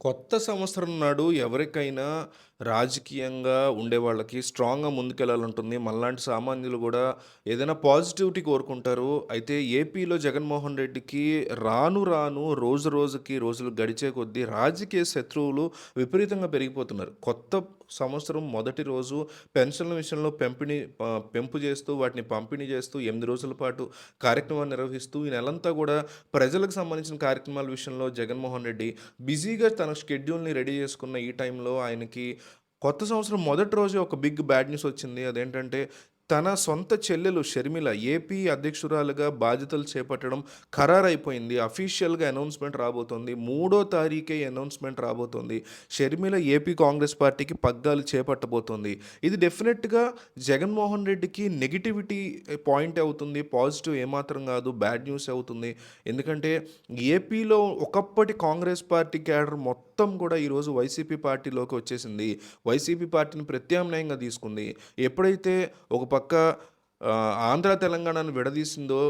కొత్త సంవత్సరం నాడు ఎవరికైనా రాజకీయంగా ఉండే వాళ్ళకి స్ట్రాంగ్‌గా ముందుకెళ్ళాలంటుంది. మనలాంటి సామాన్యులు కూడా ఏదైనా పాజిటివిటీ కోరుకుంటారు. అయితే ఏపీలో జగన్మోహన్ రెడ్డికి రాను రాను రోజు రోజుకి రోజులు గడిచే కొద్దీ రాజకీయ శత్రువులు విపరీతంగా పెరిగిపోతున్నారు. కొత్త సంవత్సరం మొదటి రోజు పెన్షన్ల విషయంలో పెంపిణీ పెంపు చేస్తూ వాటిని పంపిణీ చేస్తూ ఎనిమిది రోజుల పాటు కార్యక్రమాన్ని నిర్వహిస్తూ ఈ నెలంతా కూడా ప్రజలకు సంబంధించిన కార్యక్రమాల విషయంలో జగన్మోహన్ రెడ్డి బిజీగా తన షెడ్యూల్‌ని రెడీ చేసుకున్న ఈ టైంలో ఆయనకి కొత్త సంవత్సరం మొదటి రోజే ఒక బిగ్ బ్యాడ్ న్యూస్ వచ్చింది. అదేంటంటే తన సొంత చెల్లెలు షర్మిల ఏపీ అధ్యక్షురాలుగా బాధ్యతలు చేపట్టడం ఖరారైపోయింది. అఫీషియల్‌గా అనౌన్స్‌మెంట్ రాబోతోంది. మూడో తారీఖే అనౌన్స్‌మెంట్ రాబోతోంది. షర్మిల ఏపీ కాంగ్రెస్ పార్టీకి పగ్గాలు చేపట్టబోతోంది. ఇది డెఫినెట్‌గా జగన్మోహన్ రెడ్డికి నెగటివిటీ పాయింట్ అవుతుంది. పాజిటివ్ ఏమాత్రం కాదు. బ్యాడ్ న్యూస్ అవుతుంది. ఎందుకంటే ఏపీలో ఒకప్పటి కాంగ్రెస్ పార్టీ క్యాడర్ మొత్తం కూడా ఈరోజు వైసీపీ పార్టీలోకి వచ్చేసింది. వైసీపీ పార్టీని ప్రత్యామ్నాయంగా తీసుకుంది. ఎప్పుడైతే ఒక పక్క ఆంధ్ర, తెలంగాణను విడదీసిందో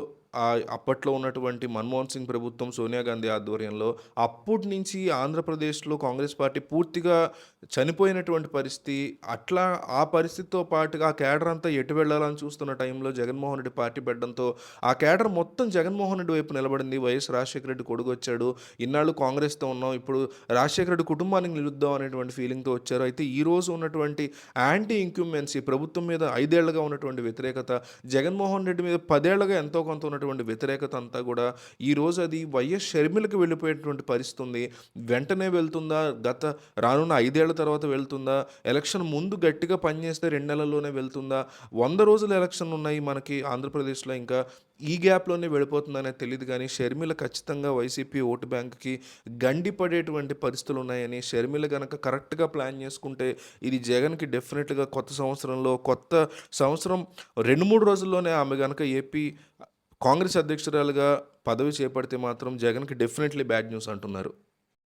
అప్పట్లో ఉన్నటువంటి మన్మోహన్ సింగ్ ప్రభుత్వం, సోనియా గాంధీ ఆధ్వర్యంలో అప్పటి నుంచి ఆంధ్రప్రదేశ్‌లో కాంగ్రెస్ పార్టీ పూర్తిగా చనిపోయినటువంటి పరిస్థితి. అట్లా ఆ పరిస్థితితో పాటుగా ఆ కేడర్ అంతా ఎటు వెళ్ళాలని చూస్తున్న టైంలో జగన్మోహన్ రెడ్డి పార్టీ పెట్టడంతో ఆ కేడర్ మొత్తం జగన్మోహన్ రెడ్డి వైపు నిలబడింది. వైఎస్ రాజశేఖర రెడ్డి కొడుకొచ్చాడు. ఇన్నాళ్ళు కాంగ్రెస్‌తో ఉన్నాం. ఇప్పుడు రాజశేఖర రెడ్డి కుటుంబానికి నిలుద్దాం అనేటువంటి ఫీలింగ్‌తో వచ్చారు. అయితే ఈ రోజు ఉన్నటువంటి యాంటీ ఇంక్యుమెన్సీ ప్రభుత్వం మీద ఐదేళ్ళుగా ఉన్నటువంటి వ్యతిరేకత, జగన్మోహన్ రెడ్డి మీద పదేళ్ళుగా ఎంతో కొంత ఉన్నటువంటి వ్యతిరేకత అంతా కూడా ఈరోజు అది వైఎస్ షర్మిలకి వెళ్ళిపోయేటువంటి పరిస్థితి ఉంది. వెంటనే వెళ్తుందా? గత రానున్న ఐదేళ్ళ తర్వాత వెళ్తుందా? ఎలక్షన్ ముందు గట్టిగా పనిచేస్తే రెండు నెలల్లోనే వెళ్తుందా? వంద రోజులు ఎలక్షన్లు ఉన్నాయి మనకి ఆంధ్రప్రదేశ్‌లో ఇంకా. ఈ గ్యాప్‌లోనే వెళ్ళిపోతుందనే తెలియదు కానీ షర్మిల ఖచ్చితంగా వైసీపీ ఓటు బ్యాంక్‌కి గండిపడేటువంటి పరిస్థితులు ఉన్నాయని, షర్మిల గనక కరెక్ట్‌గా ప్లాన్ చేసుకుంటే ఇది జగన్‌కి డెఫినెట్‌గా కొత్త సంవత్సరంలో కొత్త సంవత్సరం 2, 3 రోజుల్లోనే ఆమె కనుక ఏపీ కాంగ్రెస్ అధ్యక్షురాలుగా పదవి చేపడితే మాత్రం జగన్‌కి డెఫినెట్‌లీ బ్యాడ్ న్యూస్ అంటున్నారు.